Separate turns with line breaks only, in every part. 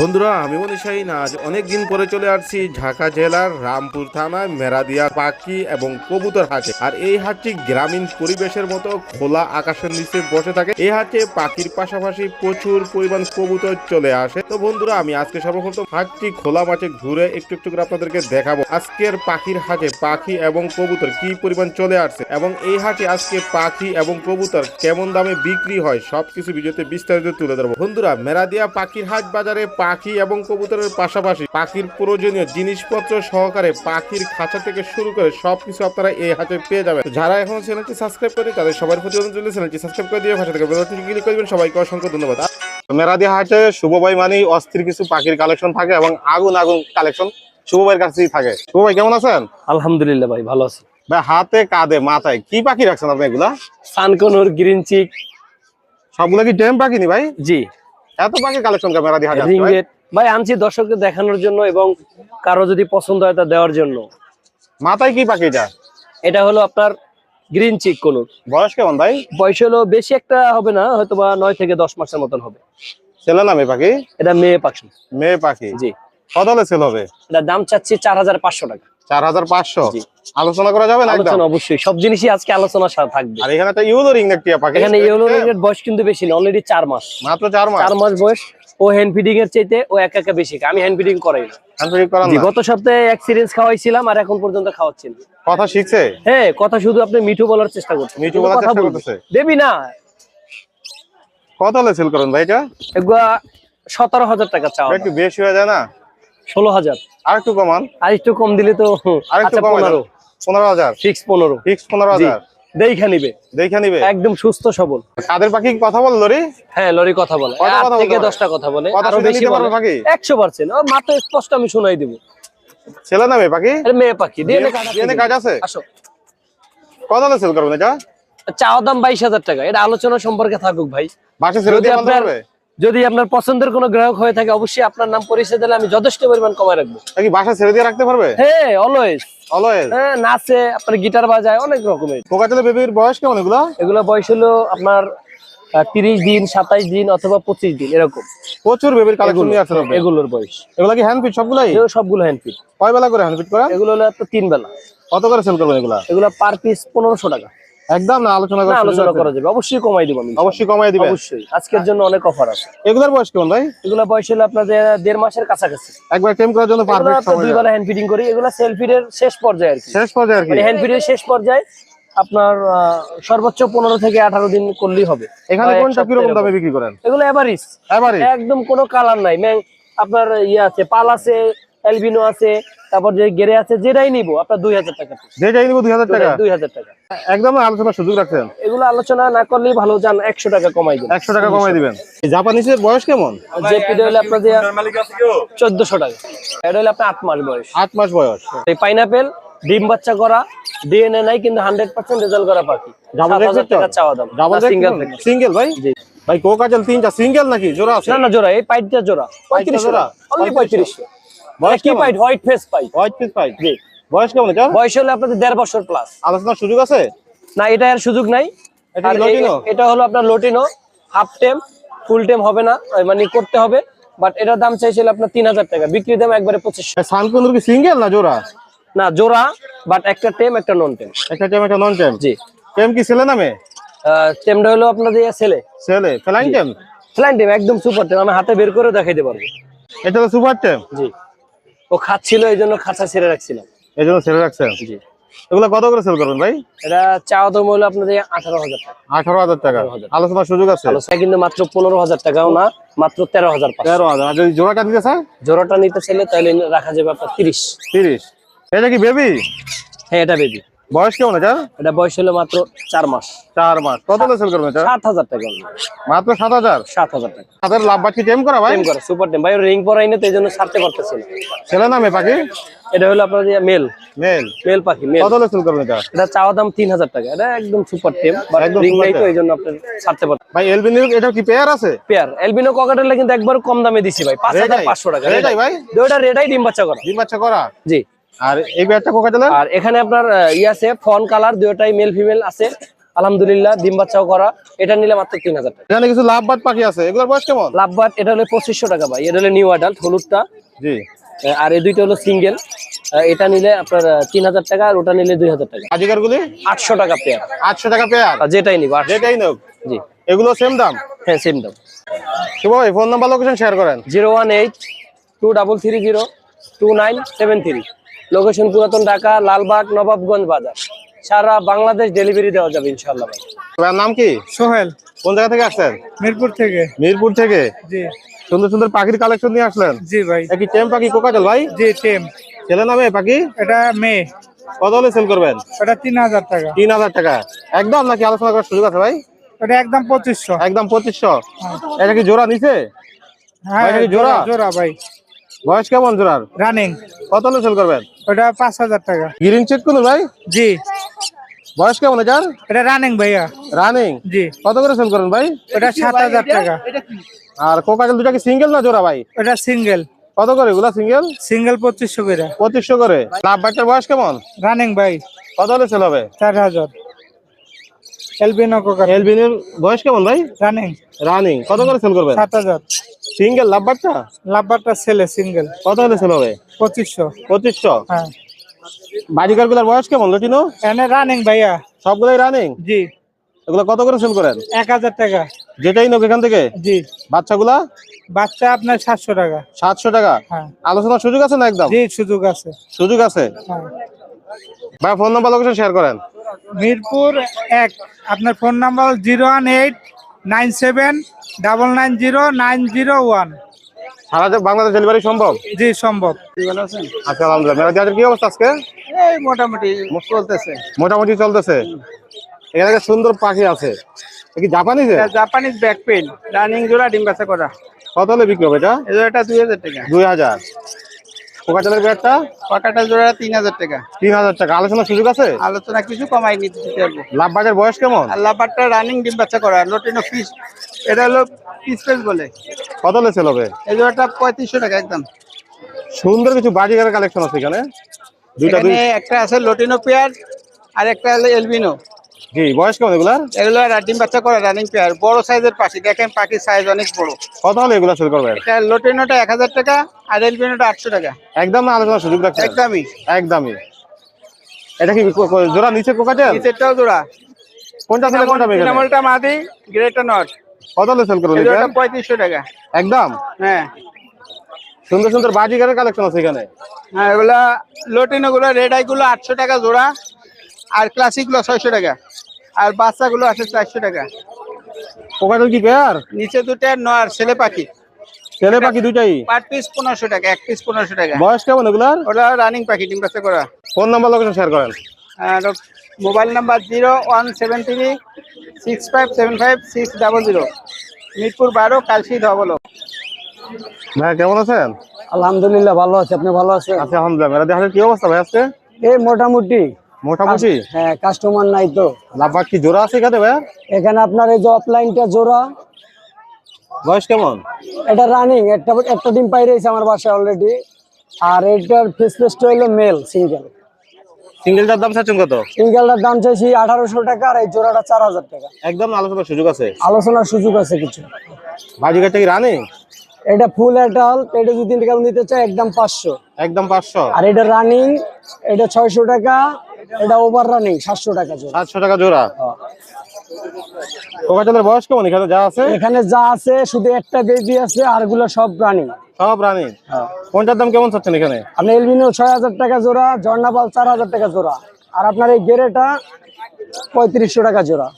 বন্ধুরা, আমি মনীষাইন আজ অনেকদিন পরে চলে আসছি ঢাকা জেলার রামপুর থানায় মেরাদিয়া পাখি এবং কবুতর হাটে। আর এই হাটটি গ্রামীণ পরিবেশের মতো খোলা আকাশের নিচে বসে থাকে। এই হাটে পাখির পাশাপাশি প্রচুর পরিমাণ কবুতর চলে আসে। তো বন্ধুরা, আমি আজকে সর্বপ্রথম হাটটি খোলা মাঠে ঘুরে একটু একটু করে আপনাদেরকে দেখাবো। আজকের পাখির হাটে পাখি এবং কবুতর কি পরিমাণ চলে আসছে এবং এই হাটে আজকে পাখি এবং কবুতর কেমন দামে বিক্রি হয়, সবকিছু ভিডিওতে বিস্তারিত তুলে ধরবো। বন্ধুরা, মেরাদিয়া পাখির হাট বাজারে পাখি এবং কবুতরের পাশাপাশি পাখির প্রয়োজনীয় জিনিসপত্র সহকারে পাখির খাঁচা থেকে শুরু করে সবকিছু আপনারা এই হাটে পেয়ে যাবেন। যারা এখন চ্যানেলটি সাবস্ক্রাইব করেন তাদের সবার প্রতি অনুরোধ রইল চ্যানেলটি সাবস্ক্রাইব করে দিয়ে ভাষা থেকে ক্লিক করবেন সবাইকে অসংখ্য ধন্যবাদ। মেরাদি হাটে শুভ ভাই মানেই অস্থির কিছু পাখির কালেকশন থাকে এবং আগুন আগুন কালেকশন শুভ ভাইয়ের কাছেই থাকে। শুভ ভাই কেমন আছেন?
আলহামদুলিল্লাহ ভাই ভালো আছি।
ভাই হাতে কাঁধে মাথায় কি পাখি রাখছেন আপনি এগুলা?
সানকনুর গ্রিন চিক
সবগুলা কি টেম পাখি নি ভাই?
জি।
এত পাখি কালেকশন কে মেরাদি হাটে আছে ভাই?
রিংগেট ভাই আনছি দর্শকদের দেখানোর জন্য এবং কারও যদি পছন্দ হয় তা দেওয়ার জন্য।
মাথায় কি পাখি এটা?
এটা হলো আপনার গ্রিন চিক কনুর
বয়স কেমন ভাই?
বয়স হলো বেশি একটা হবে না হয়তো বা নয় থেকে দশ মাসের মতন হবে।
ছেলে নামে পাখি?
এটা মেয়ে পাখি।
মেয়ে পাখি।
জি।
কত হলে সেল হবে?
এটা দাম চাচ্ছি চার হাজার পাঁচশো টাকা।
চার হাজার পাঁচশো। আলোচনা করা যাবে না
আলোচনা অবশ্যই সব জিনিসই আজকে আলোচনার থাকবে।
আর এখানে একটা ইউলো রিং টিয়া পাখি
এখানে ইয়েলো রিংয়ের বয়স কিন্তু বেশি না অলরেডি চার মাস।
মাত্র চার মাস?
চার মাস বয়স ও হ্যান্ড ফিডিং এর চাইতে ও একা একা বেশি আমি হ্যান্ড ফিডিং করাই না।
Handpick করান না?
গত সপ্তাহে এক্সপিরিয়েন্স খাওয়াইছিলাম আর এখন পর্যন্ত খাওয়াচ্ছি
কথা শিখছে?
হ্যাঁ কথা শুধু আপনি মিঠু বলার চেষ্টা করছেন।
মিঠু বলার চেষ্টা করতেছে।
দেবি না।
কত হলে সেল করেন ভাই এটা?
টাকা চাওয়া
একটু বেশি হয়ে যায় না?
ষোলো হাজার।
আর একটু কমান।
আর একটু কম দিলে তো
আর একটু
আচ্ছা পনেরো।
পনেরো। হাজার।
ফিক্স পনেরো।
ফিক্স পনেরো হাজার।
দেখা নিবে।
দেখে নিবে।
একদম সুস্থ সবল।
কাদের পাখি কথা
হ্যাঁ লরি কথা বলে। আট থেকে দশটা কথা বলে।
আরও
বেশি বলে।
পাখি?
একশো পার্সেন্ট। মাত্র স্পষ্ট আমি শোনাই দিব।
ছেলে পাখি?
মেয়ে পাখি। দিয়ে কাজ আছে।
DNA কাজ আছে?
আসো।
কত হলে সেল করবেন এটা?
চাওয়া দাম বাইশ হাজার টাকা। এটা আলোচনা সম্পর্কে থাকুক ভাই।
বাসে ছেড়ে দিয়ে
আপনার যদি আপনার পছন্দের কোনো গ্রাহক হয়ে থাকে অবশ্যই আপনার নাম পরিচয় দিলে আমি যথেষ্ট পরিমাণ কমায় রাখব।
বাসা ছেড়ে দিয়ে রাখতে পারবে?
হ্যাঁ অলওয়েজ
অলওয়েজ
হ্যাঁ নাচে আপনার গিটার বাজায় অনেক রকমের।
কোকাচলে বেবির বয়স কেমন এগুলা?
এগুলো বয়স হলো আপনার তিরিশ দিন সাতাইশ দিন অথবা পঁচিশ দিন এরকম।
প্রচুর বেবির কালেকশন নিয়ে
এগুলোর বয়স।
এগুলা কি হ্যান্ড ফিট সবগুলাই
সবগুলো হ্যান্ডফিট
কয় বেলা করে হ্যান্ড ফিট করা?
এগুলো হলো তিন বেলা
কত করে সেল করবেন এগুলা?
এগুলো পার পিস পনেরোশো টাকা।
একদম না আলোচনা করে
আলোচনা করা যাবে। অবশ্যই কমাই দেবো আমি।
অবশ্যই কমাই দিবেন
অবশ্যই। আজকের জন্য অনেক অফার আছে।
এগুলার বয়স কেমন ভাই?
এগুলো বয়স হলো আপনাদের দেড় মাসের কাছাকাছি।
একবার টেম করার জন্য পারফেক্ট সময়
দুই বেলা হ্যান্ড ফিডিং করি এগুলো সেলফির শেষ পর্যায়ে আর কি।
শেষ পর্যায়ে আর কি।
মানে হ্যান্ড ফিডের শেষ পর্যায়ে আপনার সর্বোচ্চ পনেরো থেকে আঠারো দিন করলেই হবে।
এখানে কোনটা কীরকম দামে বিক্রি করেন?
এগুলো এভারিজ
এবারে
একদম কোনো কালার নাই। ম্যাং আপনার ইয়ে আছে পাল আছে এলবিনো আছে তারপর যে গেরে আছে যেটাই নিবো আপনার দুই হাজার টাকা
যেটাই নিব দুই হাজার টাকা?
দুই হাজার টাকা।
একদম আলোচনার সুযোগ রাখছেন?
এগুলো আলোচনা না করলেই ভালো যান একশো টাকা কমাই দেন
একশো টাকা কমাই দিবেন। এই জাপানিসের বয়স কেমন?
যে হলে আপনার যে চোদ্দশো টাকা। এটা হলে আপনার আট মাস বয়স।
আট মাস বয়স।
এই পাইনাপেল ডিম বাচ্চা করা ডিএনএ নাই কিন্তু হান্ড্রেড পার্সেন্ট রেজাল্ট করা পাখি? টাকা চাওয়া দাম। সিঙ্গেল
সিঙ্গেল ভাই?
জি।
ভাই কোকাচল তিনটা। সিঙ্গেল নাকি? জোড়া আছে?
না না জোড়া এই পাইটটা জোড়া। পঁয়ত্রিশ
জোড়া?
অনলি পঁয়ত্রিশ
বয়স
কি
কেমন?
হোয়াইট ফেস
হোয়াইট পাই
জি।
বয়স কেমন এটা?
বয়স হলে আপনাদের দেড় বছর প্লাস
আলোচনার সুযোগ আছে?
না এটা আর সুযোগ নাই।
এটা
হলো আপনার লোটিনো হাফ টেম ফুল টেম হবে না মানে করতে হবে বাট এটার দাম চাইছিল আপনার তিন হাজার টাকা বিক্রি দাম একবারে
সানকুনুর কি সিঙ্গেল না জোড়া?
না জোড়া বাট একটা টেম একটা নন টেম
একটা টেম একটা নন টেম
জি।
টেম কি ছেলে নামে?
টেমটা হলো আপনাদের ছেলে।
ছেলে ফ্লাইং টেম
টেম একদম সুপার টেম আমি হাতে বের করে দেখাইতে পারব।
এটা তো সুপার টেম
জি। ও খাচ্ছিল এই জন্য খাঁচা ছেড়ে রাখছিলাম।
এই জন্য ছেড়ে রাখছেন?
জি।
এগুলো কত করে সেল করবেন ভাই?
এটা চাওয়া দাম হলো আপনাদের আঠারো হাজার টাকা।
আঠারো হাজার টাকা। আলোচনার সুযোগ আছে?
আলোচনা কিন্তু মাত্র পনেরো হাজার টাকাও না মাত্র তেরো হাজার
তেরো হাজার। যদি জোড়াটা দিতে চায়
জোড়াটা নিতে চাইলে তাহলে রাখা যাবে আপনার তিরিশ।
তিরিশ। এটা কি বেবি
হ্যাঁ এটা বেবি
বয়স কেমন এটা?
এটা বয়স হলো মাত্র চার মাস।
চার মাস। কত সেল করবেন
সাত হাজার টাকা
মাত্র সাত হাজার?
সাত হাজার টাকা।
হাতের লাভ বাকি টেম করা ভাই?
করা সুপার টেম ভাই রিং পরাই না তো এই জন্য ছাড়তে পারতেছি না।
ছেলে নামে পাখি?
এটা হলো আপনার মেল
মেল
মেল পাখি মেল
কত সেল করবেন এটা?
এটা চাওয়া দাম তিন হাজার টাকা। এটা একদম সুপার টেম
একদম
রিং নাই তো এই জন্য আপনার ছাড়তে পারতেন
ভাই এলবিনির এটা কি পেয়ার আছে?
পেয়ার এলবিনো ককাটেলে কিন্তু একবার কম দামে দিছি ভাই। পাঁচ হাজার পাঁচশো টাকা।
রেডাই ভাই?
দুইটা রেডাই ডিম বাচ্চা করা।
ডিম বাচ্চা করা?
জি।
আর এই পেয়ারটা কোকা চলে
আর এখানে আপনার ই আছে ফন কালার দুইটাই মেল ফিমেল আছে।
আলহামদুলিল্লাহ ডিম বাচ্চাও করা। এটা নিলে মাত্র তিন হাজার টাকা।
এখানে কিছু লাভবাদ পাখি আছে। এগুলোর বয়স কেমন?
লাভবাট এটা হলো পঁচিশশো টাকা ভাই। এটা হলো নিউ অ্যাডাল্ট হলুদটা।
জি।
আর এই দুইটা হলো সিঙ্গেল এটা নিলে আপনার তিন হাজার টাকা আর ওটা নিলে দুই হাজার টাকা।
আজিকার গুলি
আটশো টাকা পেয়ার
আটশো টাকা পেয়ার
আর যেটাই নিবো
যেটাই নোক
জি।
এগুলো সেম দাম?
হ্যাঁ সেম দাম।
শুভ ভাই ফোন নাম্বার লোকেশন শেয়ার করেন।
Zero one eight two double three zero two nine seven three. Location পুরাতন ঢাকা লালবাগ নবাবগঞ্জ বাজার। সারা বাংলাদেশ ডেলিভারি দেওয়া যাবে ইনশাল্লাহ ভাই।
নাম কি?
সোহেল।
কোন জায়গা থেকে আসছেন?
মিরপুর থেকে।
মিরপুর থেকে?
জি।
সুন্দর সুন্দর পাখির কালেকশন নিয়ে আসলেন?
জি ভাই।
একই টেম পাখি কোকাটেল ভাই?
জি টেম।
ছেলে নামে পাখি?
এটা মেয়ে।
কত হলে সেল করবেন?
এটা তিন হাজার টাকা।
তিন হাজার টাকা। একদম নাকি আলোচনা করার সুযোগ আছে ভাই?
এটা একদম পঁচিশশো।
একদম পঁচিশশো। এটা কি জোড়া নিছে
হ্যাঁ
কি জোড়া?
জোড়া ভাই।
বয়স কেমন জোড়ার?
রানিং
কত হলে সেল করবেন?
ওটা পাঁচ হাজার টাকা।
গ্রিন চেক করুন ভাই?
জি।
বয়স কেমন এটার?
এটা রানিং ভাইয়া।
রানিং
জি।
কত করে সেল করেন ভাই?
ওটা সাত হাজার টাকা।
আর কোকাটেল দুটা কি সিঙ্গেল না জোড়া ভাই?
ওটা সিঙ্গেল
কত করে? এগুলা সিঙ্গেল
সিঙ্গেল পঁচিশশো করে।
পঁচিশশো করে। লাভ বাচ্চার বয়স কেমন?
রানিং ভাই।
কত হলে সেল হবে?
চার হাজার। এলবিনো কোকার
এলবিনের বয়স কেমন ভাই?
রানিং
রানিং কত করে সেল করবেন?
সাত হাজার।
সিঙ্গেল লাভ বাচ্চা
লাভবারটা ছেলে সিঙ্গেল
কত হলে সেল হবে?
পঁচিশশো।
পঁচিশশো?
হ্যাঁ।
বাজিকারগুলার বয়স কেমন লটিনো
এনে রানিং ভাইয়া।
সবগুলাই রানিং
জি।
এগুলো কত করে সেল করেন?
এক হাজার টাকা।
যেটাই নোক এখান থেকে?
জি।
বাচ্চাগুলা?
বাচ্চা আপনার সাতশো টাকা।
সাতশো টাকা?
হ্যাঁ।
আলোচনার সুযোগ আছে না একদম?
জি সুযোগ আছে।
সুযোগ আছে?
হ্যাঁ।
ভাই ফোন নাম্বার লোকেশন শেয়ার করেন।
মিরপুর এক। আপনার phone number zero one eight nine seven double nine zero nine zero one.
সারা বাংলাদেশ ডেলিভারি সম্ভব?
জি সম্ভব।
আচ্ছা আলহামদুলিল্লাহ। কি অবস্থা আজকে?
এই মোটামুটি চলতেছে।
মোটামুটি চলতেছে। এখানে একটা সুন্দর পাখি আছে। কি জাপানি
জাপানিজ ব্যাক পেন রানিং জোড়া ডিম বাচ্চা করা।
কত হলে বিক্রি হবে এটা?
এটা দুই হাজার টাকা।
দুই হাজার।
জোড়া তিন হাজার টাকা।
তিন হাজার টাকা। সুযোগ আছে?
আলোচনা কিছু কমাই নিতে পারব
লাভ বয়স কেমন?
আর লাভারটা রানিং ডিম বাচ্চা করা লোটিনো ফিস এটা হলো পিস পেস বলে।
কত হবে
এই জোড়াটা পঁয়ত্রিশশো টাকা একদম।
সুন্দর কিছু বাজিকারের কালেকশন আছে এখানে। দুইটা
একটা আছে লোটিনো পেয়ার আর একটা হলো এলবিনো
জি বয়স কেমন এগুলার
এগুলো ডিম বাচ্চা করা রানিং পেয়ার বড় সাইজের পাখি। দেখেন পাখির সাইজ অনেক বড়।
কত হলে এগুলা সেল করবেন?
এটা লোটিনোটা এক হাজার টাকা আর এলবিনোটা আটশো টাকা।
একদম না আলোচনার সুযোগ রাখছেন
একদমই।
একদমই। এটা কি জোড়া নিচে কোকাটেল
নিচেরটাও জোড়া।
কোনটা ছেলে কোনটা মেয়ে এখানে?
নামলটা মাদি গ্রেটা নট
কত হলে সেল করবেন এটা?
পঁয়ত্রিশশো টাকা।
একদম?
হ্যাঁ।
সুন্দর সুন্দর বাজিকারের কালেকশন আছে এখানে।
হ্যাঁ এগুলা লোটিনো গুলো রেড আই গুলো আটশো টাকা জোড়া আর ক্লাসিকগুলো ছয়শো টাকা। আর বাচ্চাগুলো আছে চারশো টাকা।
কোকাটেল কি পেয়ার?
নিচে দুটো নয় আর ছেলে পাখি।
ছেলে পাখি দুইটাই
পার পিস পনেরোশো টাকা এক পিস পনেরোশো টাকা।
বয়স কেমন এগুলার
ওটা রানিং পাখি ডিম বাচ্চা করা।
ফোন নাম্বার লোকেশন শেয়ার করেন।
Mobile number zero one seven three six five seven five six double zero. Mirpur বারো কালসি ধবলো।
ভাই কেমন আছেন?
আলহামদুলিল্লাহ ভালো আছে। আপনি ভালো আছেন?
আচ্ছা আলহামদুলিল্লাহ। মেরা দেখালের কি অবস্থা ভাই আজকে?
এই মোটামুটি।
মোটামুটি?
হ্যাঁ কাস্টমার নাই তো।
লাভবাগ কি? জোড়া আছে এখানে ভাই
এখানে আপনার এই যে অফলাইনটা জোড়া।
বয়স কেমন?
এটা রানিং একটা একটা ডিম পাই রয়েছে আমার বাসায় অলরেডি আর এটার ফেস ফেসটা হলো মেল সিঙ্গেল
সিঙ্গেলটার দাম চাচ্ছেন কত?
সিঙ্গেলটার দাম চাইছি আঠারোশো টাকা আর এই জোড়াটা চার হাজার টাকা।
একদম আলোচনার সুযোগ আছে।
আলোচনার সুযোগ আছে কিছু।
বাজিকারটা কি রানি
এটা ফুল এটাল এটা যদি নিতে চায় একদম পাঁচশো।
একদম পাঁচশো।
আর এটা রানিং এটা ছয়শো টাকা। এটা ওভার রানিং সাতশো টাকা জোড়া।
সাতশো টাকা জোড়া। বয়স কেমন? এখানে যা আছে?
এখানে যা আছে শুধু একটা বেবি আছে আরগুলো সব রানিং
সব রানি কোনটার দাম কেমন চাচ্ছেন এখানে?
আপনার এলবিনো ছয় হাজার টাকা জোড়া চার হাজার টাকা জোড়া। আর আপনার এই গেরেটা পঁয়ত্রিশশো টাকা জোড়া।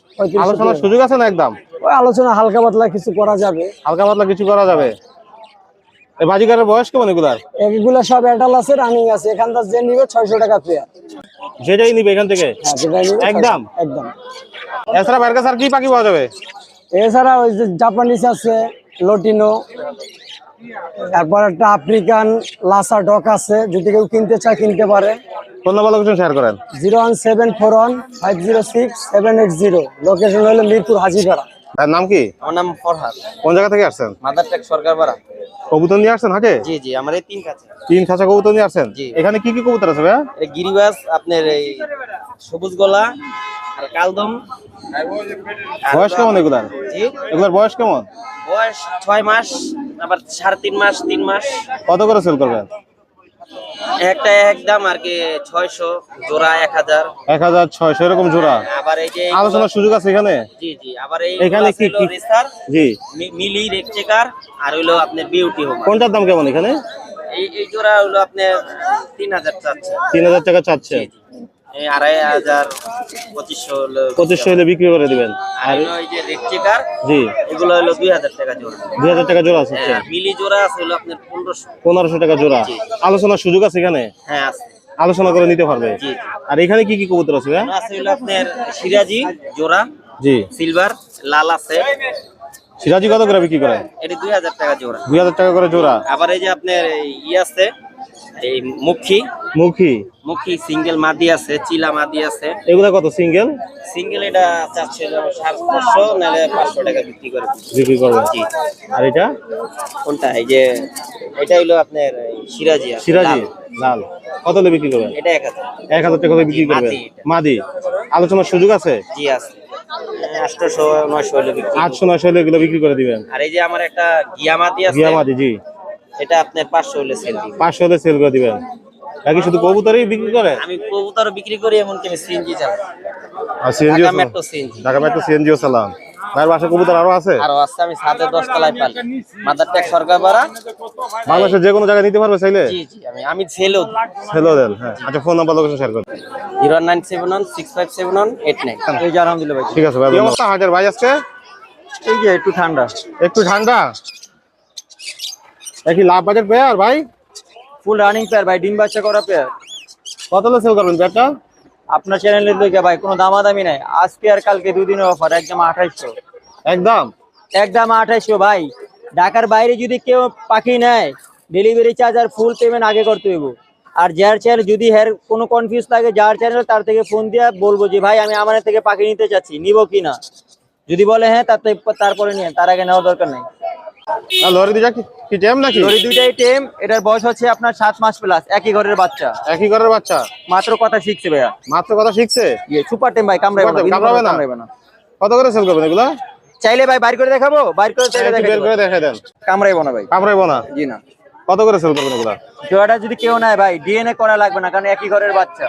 আলোচনার সুযোগ আছে না একদম?
ওই আলোচনা হালকা পাতলা কিছু করা যাবে।
হালকা পাতলা কিছু করা যাবে। এই বাজিকারের বয়স কেমন এগুলার?
এগুলো সব অ্যাডাল আছে রানিং আছে। এখানকার যে নিবে ছয়শো টাকা পেয়ার
যেটাই নিবে এখান থেকে।
হ্যাঁ
একদম?
একদম।
এছাড়া বাইরের কাছে আর কি পাখি পাওয়া যাবে?
এছাড়া ওই যে জাপানিজ আছে লটিনো তারপর একটা আফ্রিকান লাসা ডক আছে যদি কেউ কিনতে চায় কিনতে পারে।
ফোন নাম্বার লোকেশন শেয়ার করেন।
Zero one seven four one five zero six seven eight zero. Location হলো মিরপুর হাজিপাড়া।
তার নাম কি?
আমার নাম ফরহাদ।
কোন জায়গা থেকে আসছেন?
মাদার টেক সরকার পাড়া
কবুতর নিয়ে আসছেন হাটে?
জি জি আমার এই তিন কাছে।
তিন খাঁচা কবুতর নিয়ে আসছেন?
জি।
এখানে কি কি কবুতর আছে ভাইয়া?
গিরিবাস আপনার এই সবুজ গলা আর কালদম।
বয়স কেমন এগুলার?
জি।
এগুলার বয়স কেমন?
বয়স ছয় মাস আবার সাড়ে তিন মাস তিন মাস।
কত করে সেল করবেন?
একটা একদম আর কি ছয়শো জোড়া এক হাজার।
এক হাজার ছয়শো এরকম জোড়া?
আবার এই যে
আলোচনার সুযোগ আছে এখানে?
জি জি আবার এই
এখানে কি কি জি।
মিলি রেকচেকার আর হইল আপনার বিউটি হোম
কোনটার দাম কেমন এখানে?
এই এই জোড়া হলো আপনার তিন হাজার চাচ্ছে।
তিন হাজার টাকা চাচ্ছে।
আড়াই হাজার পঁচিশশো হলো
পঁচিশশো হলে বিক্রি করে দিবেন।
আর
জি।
এগুলো হলো দুই হাজার টাকা জোড়া।
দুই হাজার টাকা জোড়া আছে
হ্যাঁ, মিলি জোড়া আছে হলো আপনার পনেরোশো।
পনেরোশো টাকা জোড়া। আলোচনার সুযোগ আছে এখানে?
হ্যাঁ আছে।
আলোচনা করে নিতে পারবে।
জি
আর এখানে কি কি কবুতর আছে
আছে হলো আপনার সিরাজি জোড়া
জি।
সিলভার লাল আছে।
সিরাজি কত করে বিক্রি করে?
এটি দুই হাজার টাকা জোড়া।
দুই হাজার টাকা করে জোড়া।
আবার এই যে আপনার ই আছে এই মুখী।
মুখী।
মুখী সিঙ্গেল মাদি আছে চিলা মাদি আছে।
এগুলা কত সিঙ্গেল?
সিঙ্গেল এটা চারশো পাঁচশো নাহলে পাঁচশো টাকা বিক্রি করে।
বিক্রি করবে
জি।
আর এটা?
কোনটা? এই যে এটা হলো আপনার সিরাজি
সিরাজি
লাল।
কত হলে বিক্রি করবেন?
এটা এক হাজার।
এক হাজার টাকা বিক্রি করবেন।
মাদি।
আলোচনার সুযোগ আছে?
জি আছে। আটশোশো নয়শো হলে বিক্রি।
আটশো নয়শো হলে এগুলো বিক্রি করে দিবেন।
আর এই যে আমার একটা গিয়া মাদি আছে।
গিয়া মাদি জি।
এটা আপনার পাঁচশো হলে সেল দিই
পাঁচশো হলে সেল করে দিবেন। নাকি শুধু কবুতরই বিক্রি করে?
আমি কবুতর বিক্রি করি এমনকি আমি সিএনজি চালাই
আর CNG
Dhaka metro CNG
Dhaka metro সিএনজিও Salam ভাইয়ের বাসা কবুতর আরও আছে?
আরও আছে আমি সাথে দশ তলায় পালি। মাদার ট্যাগ সরকার
বাংলাদেশের যে কোনো জায়গায় নিতে পারবে চাইলে?
জি জি আমি আমি ছেলেও
হ্যালো দেন হ্যাঁ। আচ্ছা ফোন নাম্বার লোকেশন শেয়ার করুন।
Zero nine seven one six five seven one eight nine. এই যে আলহামদুলিল্লাহ ভাই।
ঠিক আছে ভাই কি অবস্থা হাটের ভাই আজকে
এই যে একটু ঠান্ডা।
একটু ঠান্ডা? একই লাভ বাজেট পেয়ার ভাই?
ফুল রানিং পেয়ার ভাই ডিম বাচ্চা করা পেয়ার
কত হলে সেল করবেন পেয়ারটা
আপনার চ্যানেলের দিকে ভাই কোনো দামাদামি নাই। আজকে আর কালকে দুদিনের অফার একদম আঠাইশশো।
একদম?
একদম আঠাইশশো ভাই। ঢাকার বাইরে যদি কেউ পাখি নেয় ডেলিভারি চার্জ আর ফুল পেমেন্ট আগে করতে হইব। আর যার চ্যানেল যদি হের কোনো কনফিউজ লাগে যার চ্যানেল তার থেকে ফোন দিয়ে বলব যে ভাই আমি আমার থেকে পাখি নিতে চাচ্ছি নিব কি না? যদি বলে হ্যাঁ তার থেকে- তারপরে নিয়ে তার আগে নেওয়ার দরকার নেই।
আর লরি দিয়ে কি জ্যাম নাকি?
লরি দুইটাই টেম এটার বয়স হচ্ছে আপনার সাত মাস প্লাস একই ঘরের বাচ্চা।
একই ঘরের বাচ্চা?
মাত্র কথা শিখছে ভাইয়া।
মাত্র কথা শিখছে?
ইয়ে সুপার টেম ভাই কামড়াইবে না
কামড়াবে না?
কামড়াইবে না।
কত করে সেল করবেন এগুলা?
চাইলে ভাই বাইর করে দেখাবো? বাইর করে চাইলে
একটু বের করে দেখাই দেন।
কামড়াইবো না ভাই।
কামড়াইবো না?
জি না।
কত করে সেল করবেন এগুলা?
জোড়াটা যদি কেউ নেয় ভাই ডিএনএ করা লাগবে না কারণ একই ঘরের বাচ্চা।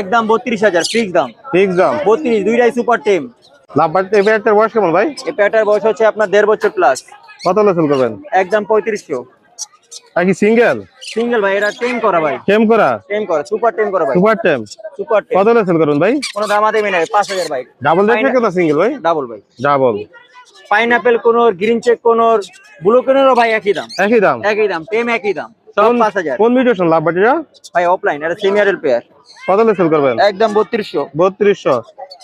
একদম বত্রিশ হাজার ফিক্স দাম।
ফিক্স দাম।
বত্রিশ দুইটাই সুপার টেম।
এই পেয়ারটার বয়স কেমন ভাই?
এই বয়স হচ্ছে আপনার দেড় বছর প্লাস
কত হলে সেল করবেন?
একদম পঁয়ত্রিশশো।
আর কি সিঙ্গেল
সিঙ্গেল ভাই এটা টেম করা ভাই।
টেম করা?
টেম করা সুপার টেম করা ভাই।
সুপার টেম
সুপার টেম
কত হলে সেল করবেন ভাই?
কোনো দামা না পাঁচ হাজার ভাই।
ডাবল নাকি সিঙ্গেল ভাই?
ডাবল ভাই।
Double
pineapple conure green cheek conure blue কোনেরও ভাই একই দাম।
একই দাম?
একই দাম টেম একই দাম। সব
কোন- মিউটেশন লাভ
ভাই অফলাইন এটা সেমিয়ারেল পেয়ার
কত হলে সেল করবেন?
একদম বত্রিশশো।
বত্রিশশো।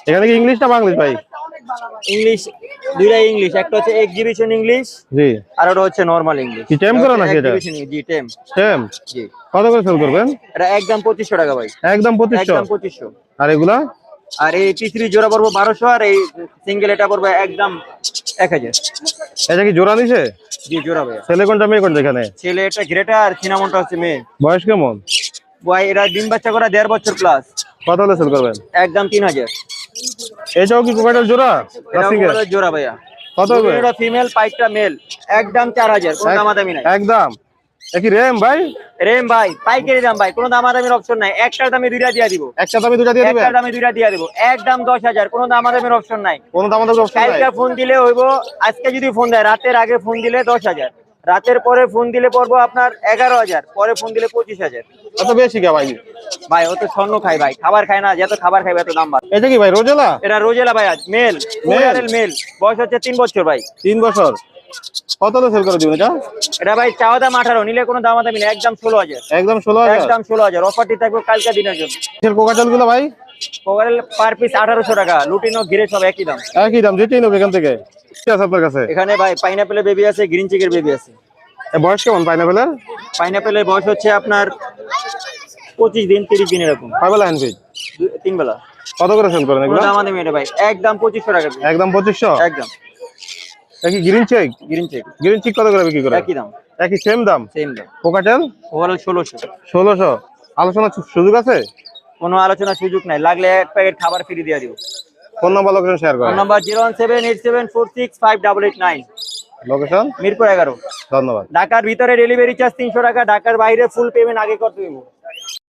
এখানে কি ইংলিশ না বাংলিশ ভাই?
ইংলিশ দুইটাই ইংলিশ একটা হচ্ছে এক্সিবিশন ইংলিশ
জি।
আর ওটা হচ্ছে নরমাল ইংলিশ
কি টেম করা নাকি এটা?
জি টেম
টেম
জি।
কত করে সেল করবেন?
এটা একদম 2500 টাকা ভাই।
একদম 2500
একদম 2500
আর এগুলা?
আর এই টি3 জোড়া পড়ব 1200 আর এই সিঙ্গেল এটা পড়বে একদম 1000
এটা কি জোড়া নিছে?
জি জোড়া ভাই।
ছেলে কোনটা মেয়ে কোনটা এখানে?
ছেলে এটা গ্রেটা আর সিনামনটা হচ্ছে মেয়ে।
বয়স কেমন?
ভাই এরা ডিম বাচ্চা করা 1.5 বছর প্লাস
কত হলে সেল করবেন?
একদম 3000
এছাড়াও কি কোকাটার জোড়া?
জোড়া ভাইয়া।
কত
ফিমেল মেল একদম চার হাজার কোনো দামাদামি নাই।
একদম। রেম ভাই?
রেম ভাই দাম ভাই কোনো দামাদামির অপশন নাই। একটার দামে দুইটা দিয়ে দিব।
একটা দামে দুইটা দিয়ে দিবেন?
একটা দামে দুইটা দিয়ে দিব। একদম 10000 অপশন নাই।
কোনো দামাদামির অপশন নাই?
কালকে ফোন দিলে হইবো আজকে যদি ফোন দেয় রাতের আগে ফোন দিলে 10000 রাতের পরে ফোন দিলে পড়ব আপনার 11000 পরে ফোন দিলে 25000
এত বেশি কে ভাই?
ভাই ও তো স্বর্ণ খায় ভাই খাবার খায় না যত খাবার এত দাম বাড়ে।
এটা কি ভাই রোজেলা?
এটা রোজেলা ভাই আজ মেল
মেল?
মেল বয়স হচ্ছে তিন বছর ভাই।
তিন বছর।
দাম একদম ষোলো
একদম ষোলো
একদম ষোলো থাকবে কালকে দিনের জন্য। আঠারোশো টাকা সব একই দাম।
একই দাম এখান থেকে। আপনার কাছে?
এখানে ভাই পাইনাপেলের বেবি আছে গ্রিন চিকের বেবি আছে।
বয়স কেমন পাইনাপেলের?
পাইনাপেলের বয়স হচ্ছে আপনার পঁচিশ দিন তিরিশ দিন এরকম।
পাইবেলা হ্যান্ড ফিট
তিন বেলা
কত করে সেল করেন এগুলো?
আমাদের মেয়ে ভাই একদম পঁচিশশো টাকা
একদম পঁচিশশো?
একদম।
একই green cheek
green cheek
green cheek কত করে বিক্রি করে
একই দাম।
একই সেম দাম?
সেম দাম।
কোকাটেল
ওভারঅল ষোলোশো।
ষোলোশো। আলোচনার সুযোগ আছে?
কোনো আলোচনার সুযোগ নাই। লাগলে এক প্যাকেট খাবার ফ্রি দিয়ে দিব
phone number location share
phone
করেন
number zero one seven eight seven four six five double eight nine.
Location
Mirpur এগারো।
ধন্যবাদ।
ঢাকার ভিতরে ডেলিভারি চার্জ তিনশো টাকা ঢাকার বাইরে ফুল পেমেন্ট আগে করতে হইব।